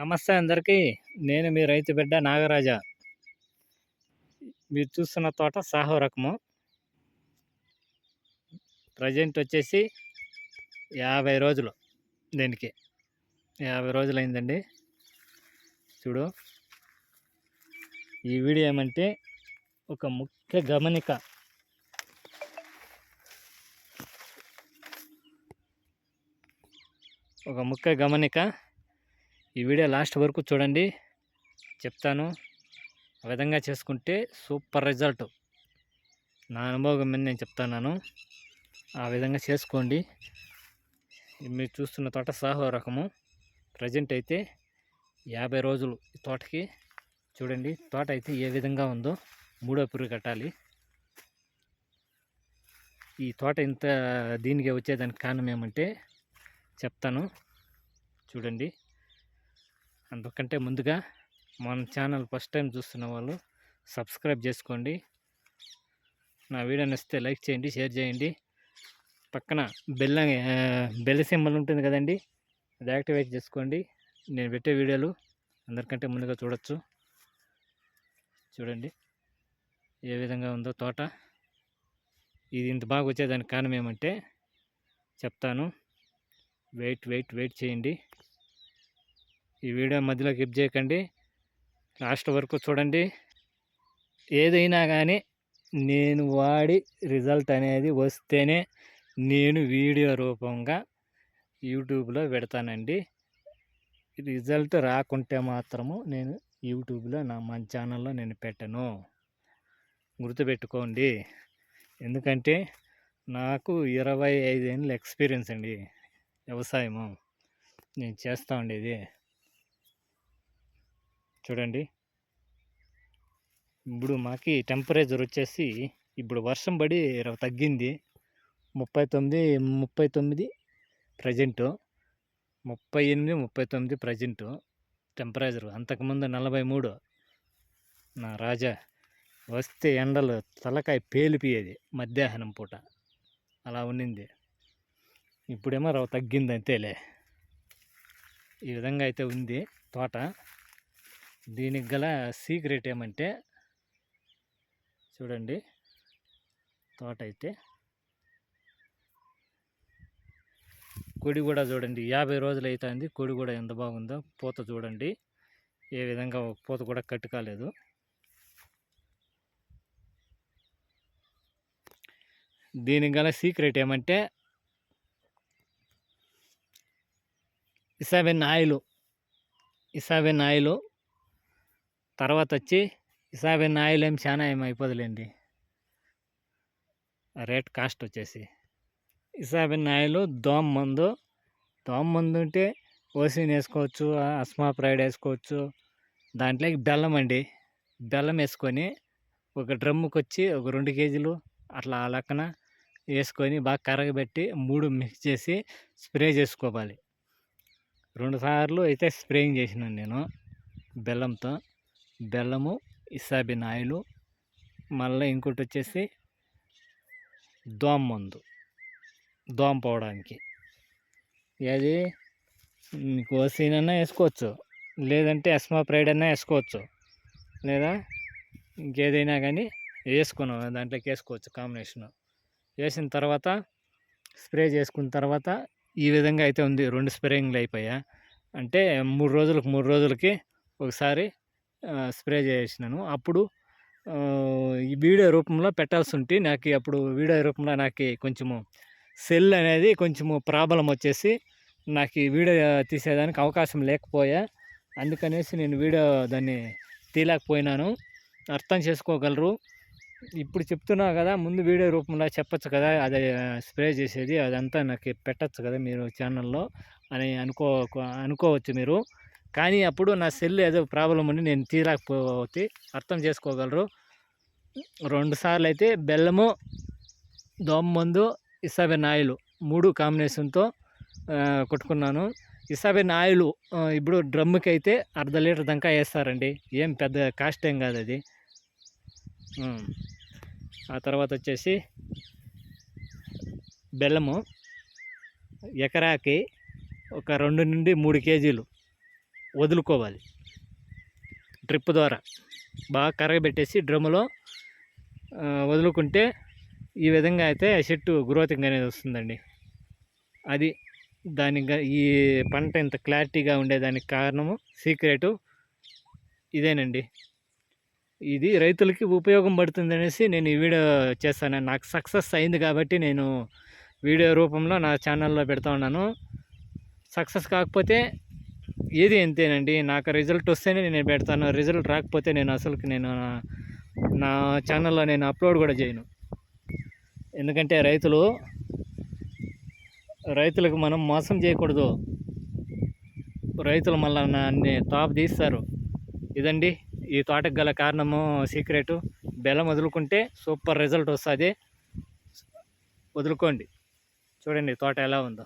నమస్తే అందరికీ. నేను మీ రైతు బిడ్డ నాగరాజా. మీరు చూస్తున్న తోట సాహో రకము. ప్రజెంట్ వచ్చేసి యాభై రోజులు దీనికి. యాభై రోజులు అయిందండి చూడు. ఈ వీడియో ఏమంటే ఒక ముఖ్య గమనిక. ఒక ముఖ్య గమనిక. ఈ వీడియో లాస్ట్ వరకు చూడండి. చెప్తాను. ఆ విధంగా చేసుకుంటే సూపర్ రిజల్ట్. నా అనుభవం మీద నేను చెప్తున్నాను. ఆ విధంగా చేసుకోండి. మీరు చూస్తున్న తోట సాహో రకము. ప్రజెంట్ అయితే యాభై రోజులు ఈ తోటకి. చూడండి తోట అయితే ఏ విధంగా ఉందో మూడో పురుగు కట్టాలి. ఈ తోట ఇంత దీనికి వచ్చేదానికి కారణం ఏమంటే చెప్తాను. చూడండి. అందుకంటే ముందుగా మన ఛానల్ ఫస్ట్ టైం చూస్తున్న వాళ్ళు సబ్స్క్రైబ్ చేసుకోండి. నా వీడియో నచ్చితే లైక్ చేయండి షేర్ చేయండి. పక్కన బెల్ల బెల్ సింబల్ ఉంటుంది కదండి అది యాక్టివేట్ చేసుకోండి. నేను పెట్టే వీడియోలు అందరికంటే ముందుగా చూడొచ్చు. చూడండి ఏ విధంగా ఉందో తోట. ఇది ఇంత బాగా వచ్చేదానికి కారణం ఏమంటే చెప్తాను. వెయిట్ వెయిట్ వెయిట్ చేయండి. ఈ వీడియో మధ్యలో కిప్ చేయకండి. లాస్ట్ వరకు చూడండి. ఏదైనా కానీ నేను వాడి రిజల్ట్ అనేది వస్తేనే నేను వీడియో రూపంగా యూట్యూబ్లో పెడతానండి. రిజల్ట్ రాకుంటే మాత్రము నేను యూట్యూబ్లో నా మన ఛానల్లో నేను పెట్టను. గుర్తుపెట్టుకోండి. ఎందుకంటే నాకు ఇరవై ఐదేళ్ళ ఎక్స్పీరియన్స్ అండి. వ్యవసాయము. నేను చేస్తూ ఉండేది. చూడండి. ఇప్పుడు మాకి టెంపరేచర్ వచ్చేసి ఇప్పుడు వర్షం పడి తగ్గింది. ముప్పై తొమ్మిది ముప్పై తొమ్మిది ప్రజెంటు. ముప్పై ఎనిమిది ముప్పై తొమ్మిది ప్రజెంటు. టెంపరేచర్ అంతకుముందు నలభై మూడు. నా రాజా వస్తే ఎండలు తలకాయ పేలిపోయేది మధ్యాహ్నం పూట. అలా ఉన్నింది. ఇప్పుడేమో రవ తగ్గింది అంతేలే ఈ విధంగా అయితే ఉంది తోట. దీనికి గల సీక్రెట్ ఏమంటే చూడండి. తోట అయితే కొడి కూడా చూడండి. యాభై రోజులు అవుతుంది కొడి కూడా ఎంత బాగుందో పూత చూడండి. ఏ విధంగా పూత కూడా కట్టు కాలేదు. దీనికి గల సీక్రెట్ ఏమంటే ఇసాబెన్ ఆయిల్. ఇసాబెన్ ఆయిల్ తర్వాత వచ్చి ఇసాబెన్ ఆయిల్ ఏం చాలా ఏం అయిపోదులేండి. రేట్ కాస్ట్ వచ్చేసి. ఇసాబెన్ ఆయిల్ దోమ మందు దోమ మందు ఉంటే ఓసిన్ వేసుకోవచ్చు అస్మా ప్రైడ్ వేసుకోవచ్చు. దాంట్లోకి బెల్లం అండి. బెల్లం వేసుకొని ఒక డ్రమ్ముకి వచ్చి ఒక రెండు కేజీలు అట్లా ఆ లెక్కన వేసుకొని బాగా కరగబెట్టి మూడు మిక్స్ చేసి స్ప్రే చేసుకోవాలి. రెండు సార్లు అయితే స్ప్రేయింగ్ చేసినాను నేను బెల్లంతో. బెల్లము ఇసాబిన్ ఆయిల్ మళ్ళీ ఇంకోటి వచ్చేసి దోమ మందు దోమ పోవడానికి. ఏది? మీకు ఓసీన్ అన్నా వేసుకోవచ్చు. లేదంటే ఎస్మా ప్రైడ్ అన్నా వేసుకోవచ్చు. లేదా? ఇంకేదైనా కానీ వేసుకున్నాం. దాంట్లోకి వేసుకోవచ్చు కాంబినేషను. వేసిన తర్వాత స్ప్రే చేసుకున్న తర్వాత ఈ విధంగా అయితే ఉంది. రెండు స్ప్రేయింగ్లు అయిపోయా. అంటే మూడు రోజులకు మూడు రోజులకి ఒకసారి స్ప్రే చేసినాను. అప్పుడు ఈ వీడియో రూపంలో పెట్టాల్సి ఉంటే నాకు అప్పుడు వీడియో రూపంలో నాకు కొంచెము సెల్ అనేది కొంచెము ప్రాబ్లం వచ్చేసి నాకు వీడియో తీసేదానికి అవకాశం లేకపోయా. అందుకనేసి నేను వీడియో దాన్ని తీయలేకపోయినాను. అర్థం చేసుకోగలరు. ఇప్పుడు చెప్తున్నా కదా ముందు వీడియో రూపంలో చెప్పచ్చు కదా అది స్ప్రే చేసేది అదంతా నాకు పెట్టచ్చు కదా మీరు ఛానల్లో అని అనుకో అనుకోవచ్చు మీరు. కానీ అప్పుడు నా సెల్ ఏదో ప్రాబ్లం ఉండి నేను తీరాకపోతే అర్థం చేసుకోగలరు. రెండు సార్లు అయితే బెల్లము దోమ మందు ఇసాబెన్ ఆయిల్ మూడు కాంబినేషన్తో కొట్టుకున్నాను. ఇసాబెన్ ఆయిల్ ఇప్పుడు డ్రమ్ముకి అయితే అర్ధ లీటర్ దాకా వేస్తారండి. ఏం పెద్ద కాస్ట్ ఏం కాదు అది. ఆ తర్వాత వచ్చేసి బెల్లము ఎకరాకి ఒక రెండు నుండి మూడు కేజీలు. వదులుకోవాలి. డ్రిప్ ద్వారా బాగా కరగబెట్టేసి డ్రమ్ములో వదులుకుంటే ఈ విధంగా అయితే చెట్టు గ్రోతింగ్ అనేది వస్తుందండి. అది దాని ఈ పంట ఇంత క్లారిటీగా ఉండేదానికి కారణము సీక్రెటు ఇదేనండి. ఇది రైతులకి ఉపయోగం పడుతుంది అనేసి నేను ఈ వీడియో చేస్తాను. నాకు సక్సెస్ అయింది కాబట్టి నేను వీడియో రూపంలో నా ఛానల్లో పెడతా ఉన్నాను. సక్సెస్ కాకపోతే ఏది అంతేనండి. నాకు రిజల్ట్ వస్తేనే నేను పెడతాను. రిజల్ట్ రాకపోతే నేను అసలుకి నేను నా- నా ఛానల్లో నేను అప్లోడ్ కూడా చేయను. ఎందుకంటే రైతులు రైతులకు మనం మోసం చేయకూడదు. రైతులు మళ్ళీ అన్ని తాపు తీస్తారు. ఇదండి. ఈ తోటకు గల కారణము సీక్రెట్. బెల్లం వదులుకుంటే సూపర్ రిజల్ట్ వస్తుంది. వదులుకోండి. చూడండి తోట ఎలా ఉందో.